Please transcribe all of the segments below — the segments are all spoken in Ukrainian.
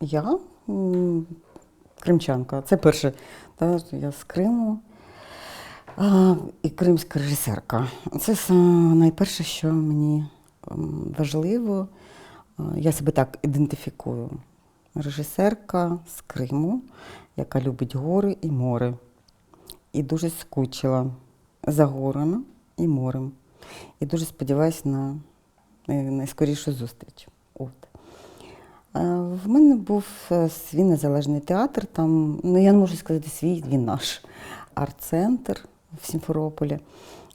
Я кримчанка. Це перше. Та, я з Криму. А, і кримська режисерка. Це найперше, що мені важливо. Я себе так ідентифікую. Режисерка з Криму, яка любить гори і море. І дуже скучила за горами і морем. І дуже сподіваюся на найскорішу зустріч. От. Е, В мене був е, свій незалежний театр. Там, ну я не можу сказати свій, він наш арт-центр в Сімферополі,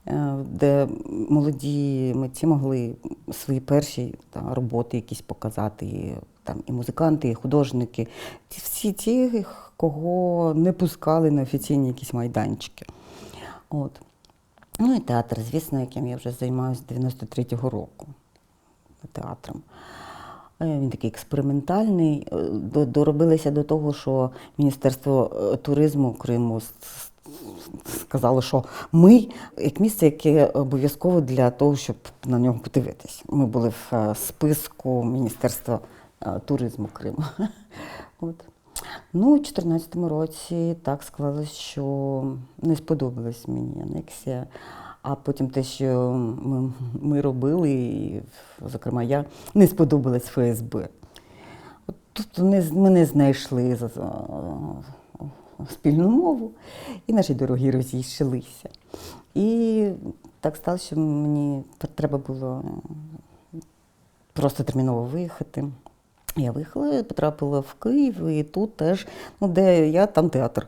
е, де молоді митці могли свої перші та, роботи якісь показати. І, Там і музиканти, і художники, всі ті, кого не пускали на офіційні якісь майданчики. От. Ну і театр, звісно, яким я вже займаюся з 93-го року театром. Е, Він такий експериментальний. Е, Доробилися до того, що Міністерство е, туризму Криму сказало, що ми як місце, яке обов'язково для того, щоб на нього подивитись. Ми були в списку Міністерства туризму Криму. От. Ну, у 2014 році так склалось, що не сподобалась мені анексія. А потім те, що ми, ми робили, і, зокрема, я не сподобалась ФСБ. От тут вони, ми не знайшли за- за- спільну мову, і наші дороги розійшлися. І так сталося, що мені треба було просто терміново виїхати. Я виїхала, потрапила в Київ, і тут теж, ну, де я, там театр.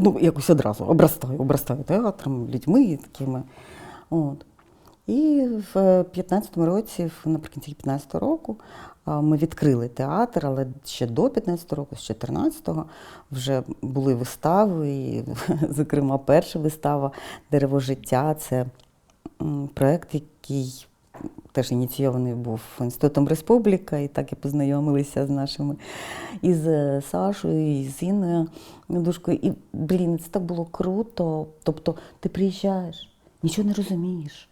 Ну, якось одразу обрастаю, обрастаю театром, людьми такими. От. І в 15-му році, наприкінці 15-го року, ми відкрили театр, але ще до 15-го року, з 14-го, вже були вистави, і, зокрема, перша вистава Дерево життя це м, проект, який теж ініційований був Інститутом Республіка, і так і познайомилися з нашими із е, Сашою, і з Інною Душкою. І, блін, це так було круто. Тобто ти приїжджаєш, нічого не розумієш,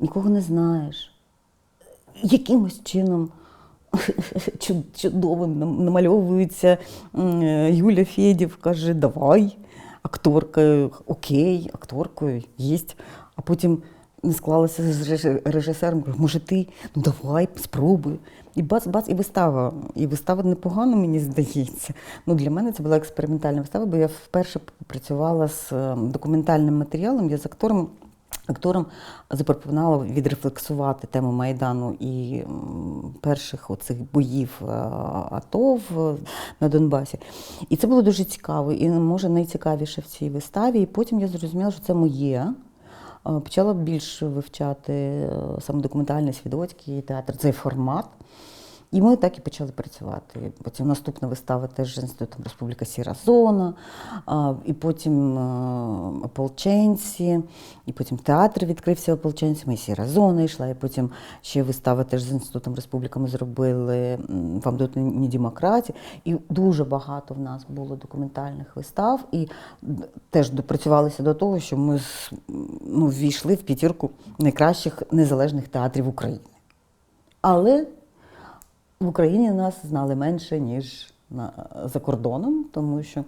нікого не знаєш. Якимось чином чуд- чудово намальовується е, Юля Федів, каже, давай, акторка, окей, акторкою їсть. А потім не склалося з режисером, кажу, може ти, ну давай, спробуй. І бац-бац, і вистава. І вистава непогано, мені здається. Ну, для мене це була експериментальна вистава, бо я вперше працювала з е, документальним матеріалом, я з актором. Акторам запропонувала відрефлексувати тему Майдану і перших оцих боїв е, АТО на Донбасі. І це було дуже цікаво. І може найцікавіше в цій виставі. І потім я зрозуміла, що це моє. Почала більше вивчати е, саме документальний свідоцький театр, цей формат. І ми так і почали працювати. Потім наступна вистава теж з Інститутом Республіка Сіра Зона, і потім ополченці, і потім театр відкрився ополченцями, і Сіра Зона йшла, і потім ще вистава теж з Інститутом Республіка ми зробили «Вам тут не демократія. І дуже багато в нас було документальних вистав, і теж допрацювалися до того, що ми ну, ввійшли в п'ятірку найкращих незалежних театрів України. Але в Україні нас знали менше, ніж на, за кордоном, тому що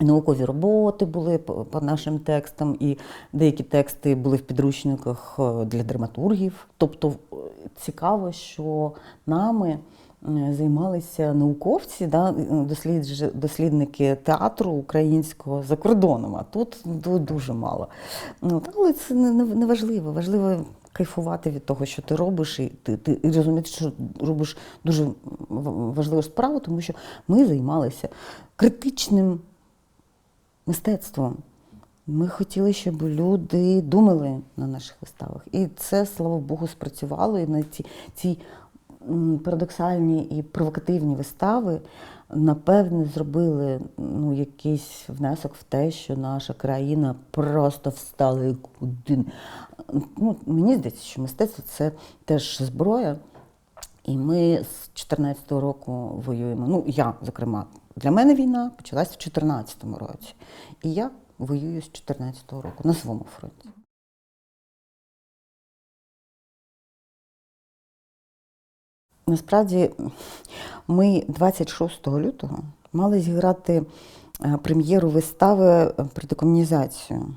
наукові роботи були по, нашим текстам, і деякі тексти були в підручниках е, для драматургів. Тобто цікаво, що нами е, займалися науковці, да, дослідники театру українського за кордоном, а тут дуже мало. Ну, але це не важливо. Важливо кайфувати від того, що ти робиш, і ти, ти і розуміти, що робиш дуже важливу справу, тому що ми займалися критичним мистецтвом. Ми хотіли, щоб люди думали на наших виставах. І це, слава Богу, спрацювало. І на ці, ці парадоксальні і провокативні вистави, напевне, зробили ну, якийсь внесок в те, що наша країна просто встала як один. Ну, мені здається, що мистецтво це теж зброя. І ми з 2014 року воюємо. Ну, я, зокрема, для мене війна почалась в 2014 році. І я воюю з 2014 року на своєму фронті. Насправді, ми 26 лютого мали зіграти е, прем'єру вистави про декомунізацію.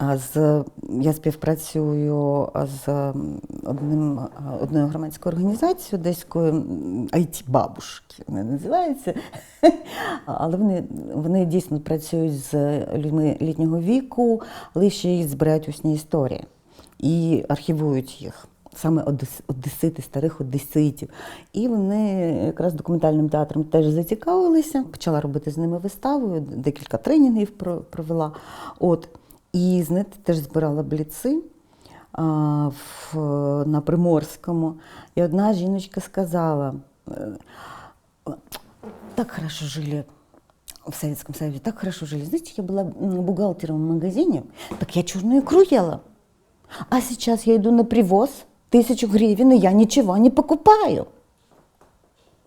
З, я співпрацюю з одним, одною громадською організацією одеською it бабушки вони називаються. Але вони, вони дійсно працюють з людьми літнього віку, лише їх збирають усні історії і архівують їх. Саме одесити, старих одеситів. І вони якраз документальним театром теж зацікавилися. Почала робити з ними виставу, декілька тренінгів про- провела. От. І знаєте, теж збирала бліци а, в, на Приморському. І одна жіночка сказала: е, так хорошо жили в Советском Союзе, так хорошо жили. Знаете, я была м, бухгалтером в магазине, так я черную икру ела. А сейчас я иду на привоз, тысячу гривен, и я ничего не покупаю.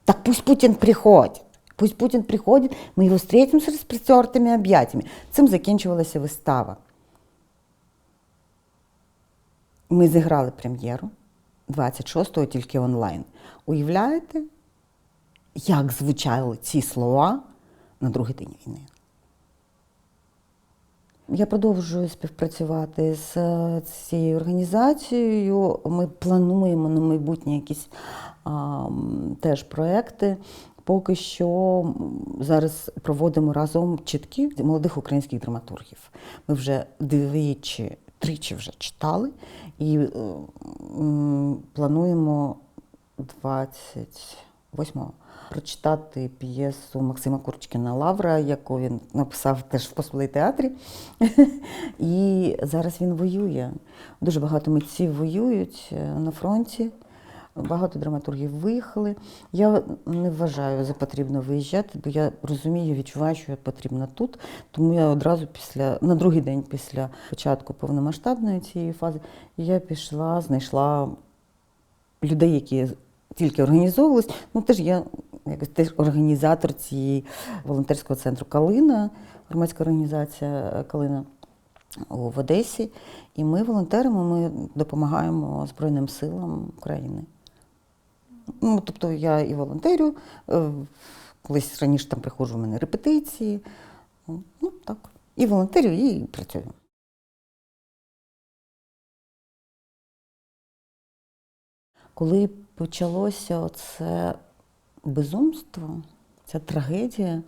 Так пусть Путин приходит. Пусть Путин приходит, ми його встретим з розпростертими об'яттями. Цим закінчувалася вистава. Ми зіграли прем'єру 26-го тільки онлайн. Уявляєте, як звучали ці слова на другий день війни? Я продовжую співпрацювати з е, цією організацією. Ми плануємо на майбутнє якісь а, теж проекти. Поки що зараз проводимо разом чітки молодих українських драматургів. Ми вже двічі, тричі вже читали і е, плануємо 28-го прочитати п'єсу Максима Курчкіна Лавра, яку він написав теж в посполий театрі. І зараз він воює. Дуже багато митців воюють е, на фронті. Багато драматургів виїхали. Я не вважаю за потрібно виїжджати, бо я розумію, відчуваю, що я потрібна тут. Тому я одразу після на другий день після початку повномасштабної цієї фази я пішла, знайшла людей, які тільки організовувались. Ну, теж я якось теж організатор цієї волонтерського центру Калина, громадська організація Калина в Одесі. І ми волонтеримо, ми допомагаємо Збройним силам України. Ну, тобто я і волонтерю, е, колись раніше там приходжу в мене репетиції. Ну, так. І волонтерю, і працюю. Коли почалося це безумство, ця трагедія,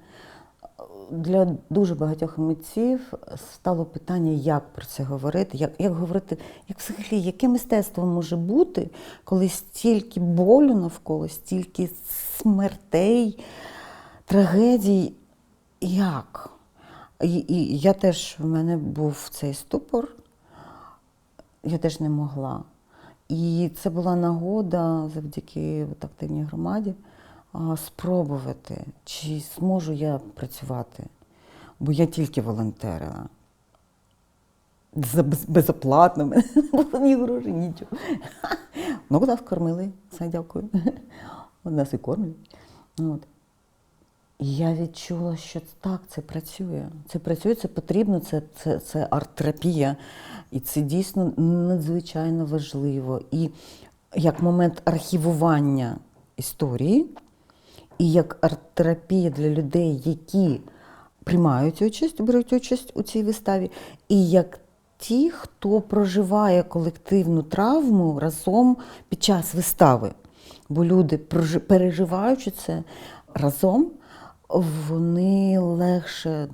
для дуже багатьох митців стало питання, як про це говорити, як, як говорити, як взагалі, яке мистецтво може бути, коли стільки болю навколо, стільки смертей, трагедій. Як? І, і я теж, в мене був цей ступор, я теж не могла. І це була нагода завдяки активній громаді спробувати, чи зможу я працювати. Бо я тільки волонтерила. Безоплатно, мене не ні грошей, нічого. Ну, нас кормили, все дякую. Нас і кормлять. От. І я відчула, що так, це працює. Це працює, це потрібно, це, це, це арт-терапія. І це дійсно надзвичайно важливо. І як момент архівування історії, і як арт-терапія для людей, які приймають участь, беруть участь у цій виставі, і як ті, хто проживає колективну травму разом під час вистави. Бо люди, переживаючи це разом, вони легше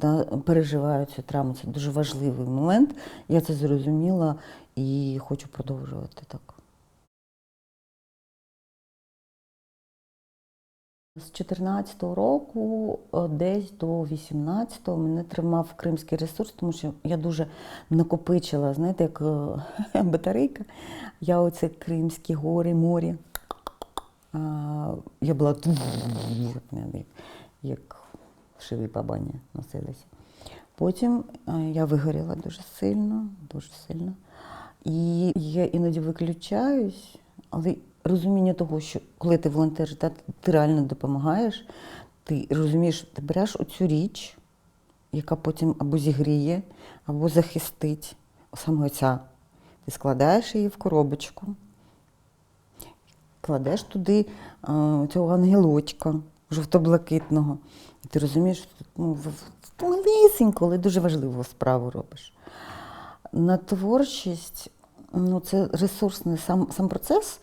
переживають цю травму. Це дуже важливий момент. Я це зрозуміла і хочу продовжувати так. З 14-го року, е, десь до 18-го, мене тримав кримський ресурс, тому що я дуже накопичила, знаєте, як е, батарейка. Я оце Кримські гори, морі. Я була як, як шиві бабані носилися. Потім е, я вигоріла дуже сильно, дуже сильно. І я іноді виключаюсь, але розуміння того, що коли ти волонтер, та, ти реально допомагаєш, ти розумієш, ти береш оцю річ, яка потім або зігріє, або захистить. Саме оця. Ти складаєш її в коробочку, кладеш туди а, цього ангелочка жовто-блакитного. І ти розумієш, що ну, в- але дуже важливу справу робиш. На творчість ну, це ресурсний сам, сам процес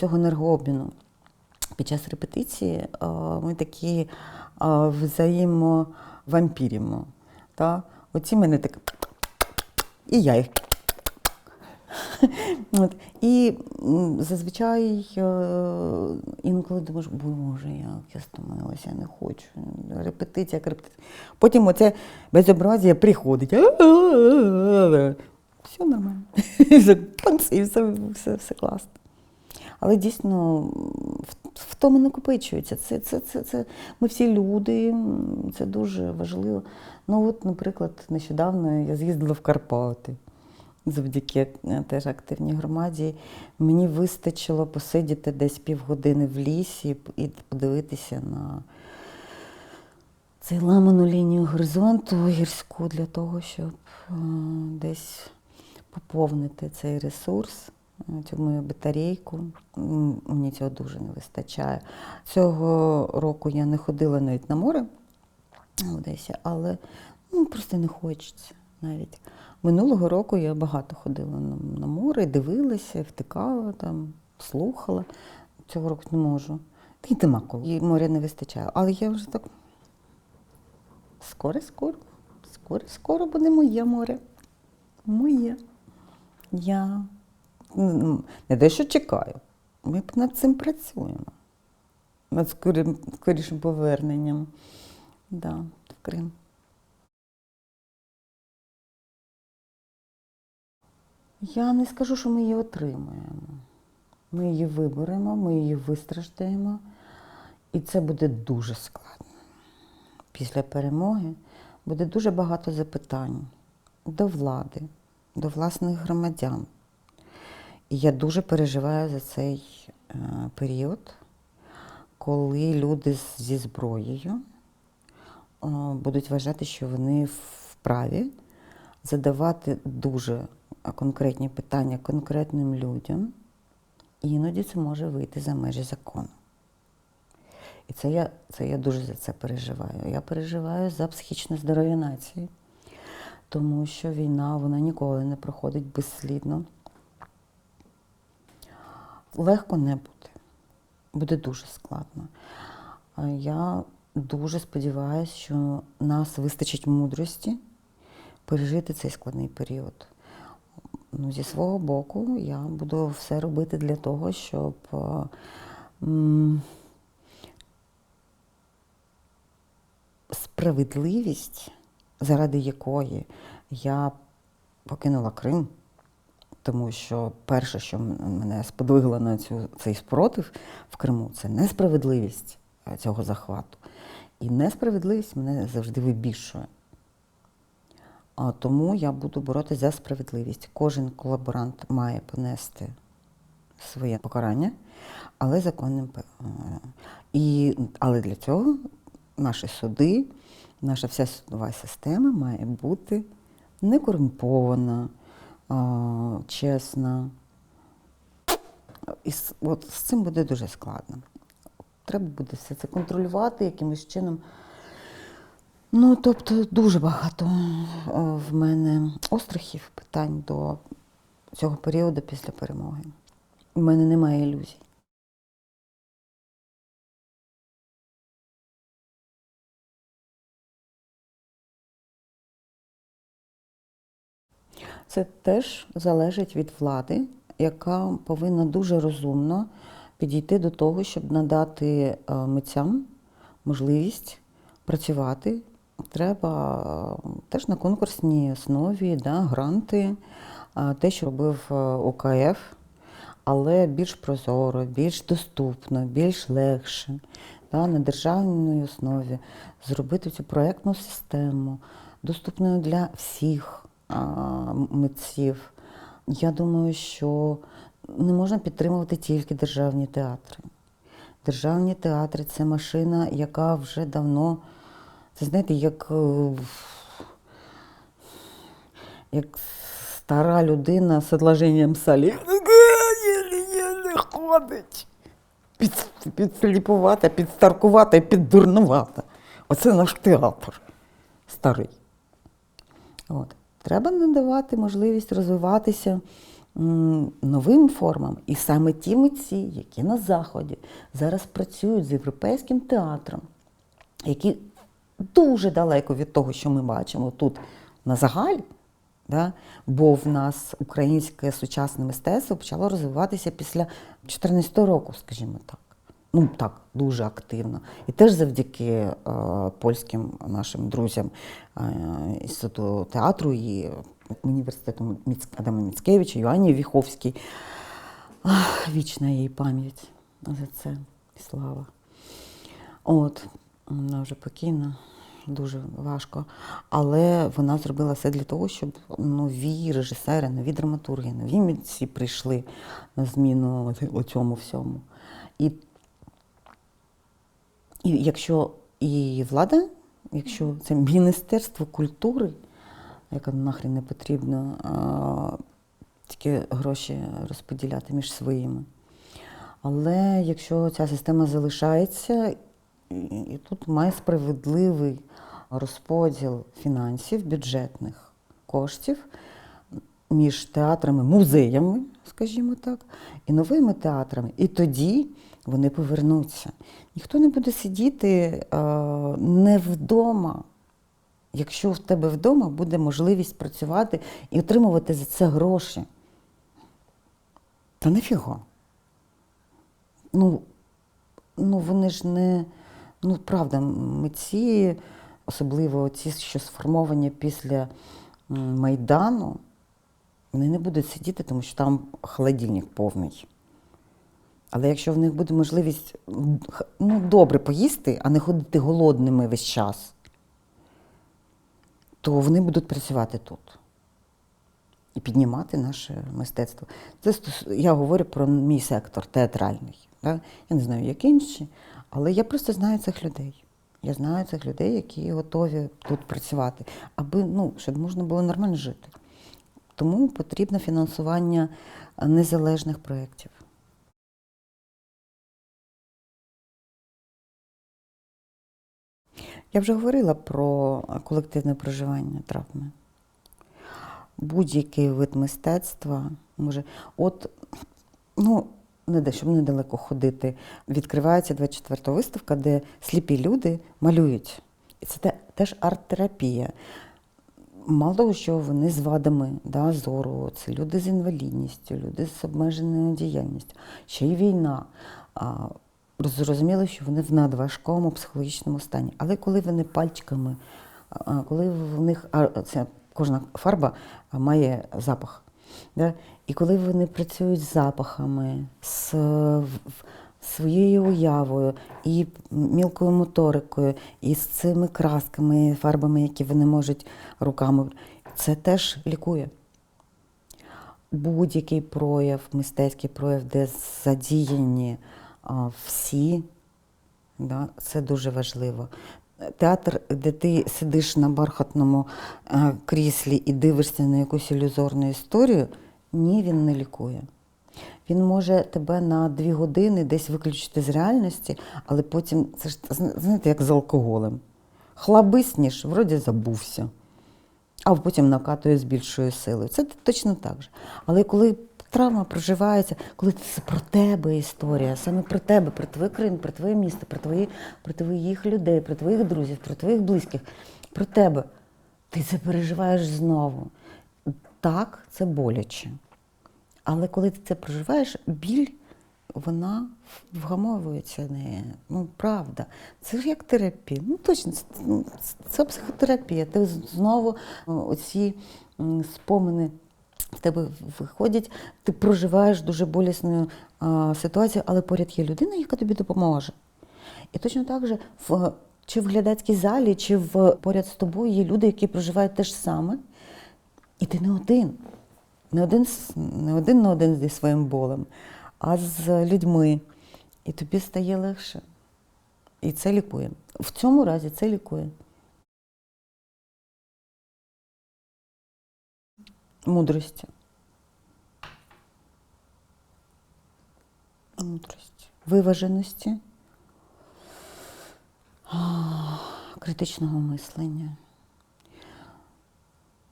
цього енергообміну. Під час репетиції а, ми такі а, взаємовампіримо. Та? Оці мене так. І я їх. От. І зазвичай е, інколи думаєш, боже, як я стомилася, я не хочу. Репетиція, репетиція. Потім оце безобразія приходить. Все нормально. І все, все, все, класно. Але дійсно в- втома накопичується. Це, це, це, це, ми всі люди, це дуже важливо. Ну, от, наприклад, нещодавно я з'їздила в Карпати завдяки е, теж активній громаді. Мені вистачило посидіти десь півгодини в лісі і подивитися на цей ламану лінію горизонту гірську для того, щоб е, десь поповнити цей ресурс, е, цю мою батарейку. Мені цього дуже не вистачає. Цього року я не ходила навіть на море в Одесі, але ну, просто не хочеться навіть. Минулого року я багато ходила на, море, дивилася, втикала там, слухала. Цього року не можу. Й нема коли. І моря не вистачає. Але я вже так. Скоро, скоро, скоро, скоро буде моє море. Моє. Я не дещо чекаю. Ми над цим працюємо. Над скорим, скорішим поверненням да, в Крим. Я не скажу, що ми її отримаємо. Ми її виберемо, ми її вистраждаємо, і це буде дуже складно. Після перемоги буде дуже багато запитань до влади, до власних громадян. І я дуже переживаю за цей е, період, коли люди зі зброєю е, будуть вважати, що вони вправі задавати дуже конкретні питання конкретним людям, і іноді це може вийти за межі закону. І це я, це я дуже за це переживаю. Я переживаю за психічне здоров'я нації, тому що війна вона ніколи не проходить безслідно. Легко не буде. Буде дуже складно. Я дуже сподіваюся, що нас вистачить мудрості пережити цей складний період. Ну, зі свого боку, я буду все робити для того, щоб е, справедливість, заради якої я покинула Крим, тому що перше, що мене сподвигло на цю, цей спротив в Криму, це несправедливість е, цього захвату. І несправедливість мене завжди вибільшує. А тому я буду боротися за справедливість. Кожен колаборант має понести своє покарання, але законним. е, І, але для цього наші суди, наша вся судова система має бути не корумпована, чесна. І от з цим буде дуже складно. Треба буде все це контролювати якимось чином. Ну, тобто, дуже багато е, в мене острахів, питань до цього періоду після перемоги. У мене немає ілюзій. Це теж залежить від влади, яка повинна дуже розумно підійти до того, щоб надати е, митцям можливість працювати. Треба е, теж на конкурсній основі, да, гранти, е, те, що робив ОКФ, але більш прозоро, більш доступно, більш легше, да, на державній основі зробити цю проєктну систему доступною для всіх митців. Я думаю, що не можна підтримувати тільки державні театри. Державні театри це машина, яка вже давно, це знаєте, як, е, як стара людина з одложенням солі. Єлі-єлі ходить. під, підсліпувата, підстаркувата піддурнувата. Оце наш театр старий. От. Треба надавати можливість розвиватися новим формам. І саме ті митці, які на Заході зараз працюють з європейським театром, які дуже далеко від того, що ми бачимо тут на загалі. Да? Бо в нас українське сучасне мистецтво почало розвиватися після 2014 року, скажімо так. Ну так, дуже активно. І теж завдяки е, польським нашим друзям е, інституту театру і університету Міц... Адама Міцкевича, Йоанні Віховській. Ах, вічна їй пам'ять за це. І слава. От, вона вже покійна, дуже важко. Але вона зробила все для того, щоб нові режисери, нові драматурги, нові митці прийшли на зміну цьому всьому. І, і якщо і влада, якщо це Міністерство культури, яке нахрен не потрібно, а, тільки гроші розподіляти між своїми. Але якщо ця система залишається, і- і тут має справедливий розподіл фінансів, бюджетних коштів між театрами, музеями, скажімо так, і новими театрами. І тоді вони повернуться. Ніхто не буде сидіти е, не вдома. Якщо в тебе вдома буде можливість працювати і отримувати за це гроші. Та нафіга. Ну, ну вони ж не. Ну, правда, митці, особливо ті, що сформовані після Майдану, вони не будуть сидіти, тому що там холодильник повний. Але якщо в них буде можливість ну, добре поїсти, а не ходити голодними весь час, то вони будуть працювати тут і піднімати наше мистецтво. Це я говорю про мій сектор театральний. Да? Я не знаю, як інші, але я просто знаю цих людей. Я знаю цих людей, які готові тут працювати, аби ну, щоб можна було нормально жити. Тому потрібно фінансування незалежних проєктів. Я вже говорила про колективне проживання травми. Будь-який вид мистецтва може. От, ну, не де, щоб недалеко ходити, відкривається 24-та виставка, де сліпі люди малюють. І це теж арт-терапія. Мало того, що вони з вадами да, зору, це люди з інвалідністю, люди з обмеженою діяльністю, ще й війна. А, Зрозуміло, що вони в надважкому психологічному стані. Але коли вони пальчиками, коли в них це, кожна фарба має запах. Да? І коли вони працюють з запахами, з своєю уявою і мілкою моторикою, і з цими красками, фарбами, які вони можуть руками, це теж лікує. Будь-який прояв, мистецький прояв, де задіяні всі, да, це дуже важливо. Театр, де ти сидиш на бархатному е, кріслі і дивишся на якусь ілюзорну історію, ні, він не лікує. Він може тебе на дві години десь виключити з реальності, але потім це ж знаєте, як з алкоголем. Хлабисніш, вроді забувся, а потім накатує з більшою силою. Це точно так же. Але коли травма проживається, коли це про тебе історія, саме про тебе, про твою країну, про твоє місто, про, твої, про твоїх людей, про твоїх друзів, про твоїх близьких, про тебе, ти це переживаєш знову. Так, це боляче. Але коли ти це проживаєш, біль, вона вгамовується не. Ну, правда. Це ж як терапія. Ну точно, це, ну, це психотерапія. Ти знову о, оці спомини в тебе виходять, ти проживаєш дуже болісну а, ситуацію, але поряд є людина, яка тобі допоможе. І точно так же в чи в глядацькій залі, чи в поряд з тобою є люди, які проживають те ж саме, і ти не один. Не один, не один на один зі своїм болем, а з людьми. І тобі стає легше. І це лікує. В цьому разі це лікує. Мудрості. Мудрості. виваженості, критичного мислення.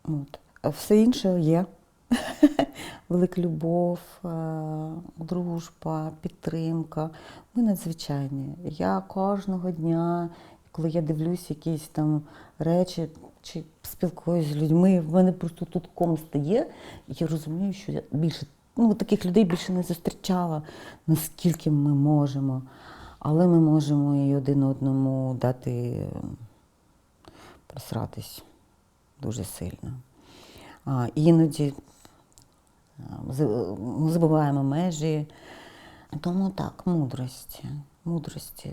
От. Все інше є. Велика любов, е, дружба, підтримка. Ми надзвичайні. Я кожного дня, коли я дивлюсь якісь там речі чи спілкуюся з людьми, в мене просто тут ком стає, і я розумію, що я більше ну, таких людей більше не зустрічала, наскільки ми можемо. Але ми можемо і один одному дати просратись дуже сильно. А, іноді забуваємо межі. Тому так, мудрості, мудрості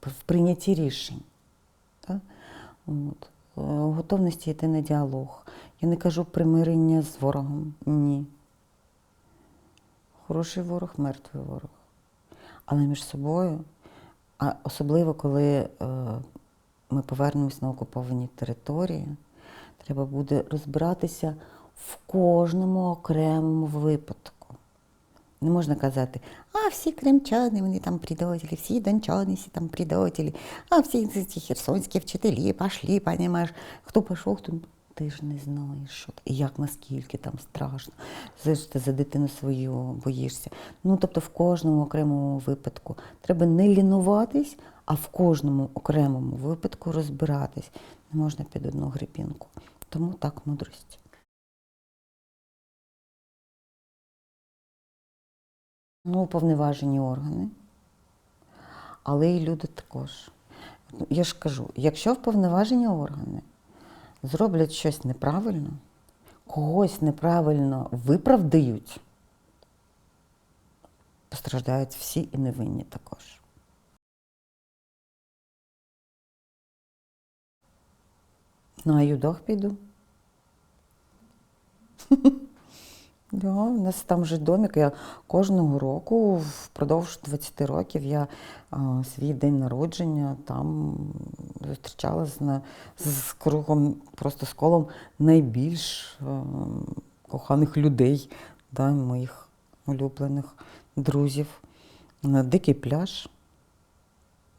в прийнятті рішень. Так? От. Е, Готовності йти на діалог. Я не кажу примирення з ворогом. Ні. Хороший ворог, мертвий ворог. Але між собою, а особливо коли е, ми повернемось на окуповані території, треба буде розбиратися в кожному окремому випадку. Не можна казати, а всі кримчани, вони там предателі, всі дончани, всі там предателі, а всі ці херсонські вчителі пішли, понімаєш, хто пішов, хто ти ж не знаєш, що як наскільки там страшно. Ти за дитину свою боїшся. Ну тобто в кожному окремому випадку треба не лінуватись, а в кожному окремому випадку розбиратись. Не можна під одну грипінку. Тому так мудрість. Ну, уповноважені органи, але і люди також. Ну, Я ж кажу, якщо вповноважені органи зроблять щось неправильно, когось неправильно виправдають, постраждають всі і невинні також. Ну, а юдох піду. Да, у нас там же домик. Я кожного року впродовж 20 років я а, свій день народження там зустрічала з, з кругом, просто з колом найбільш е, коханих людей, да, моїх улюблених друзів. На дикий пляж,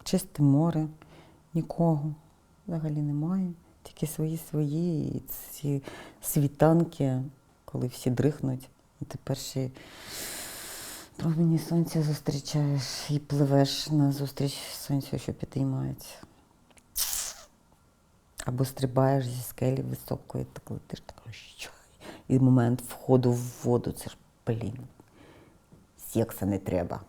чисте море, нікого взагалі немає. Тільки свої свої і ці світанки, коли всі дрихнуть, і ти перші промені сонця зустрічаєш і пливеш на зустріч сонцю, що підіймається. Або стрибаєш зі скелі високої, так летиш так, що. І момент входу в воду, це ж, блін, секса не треба.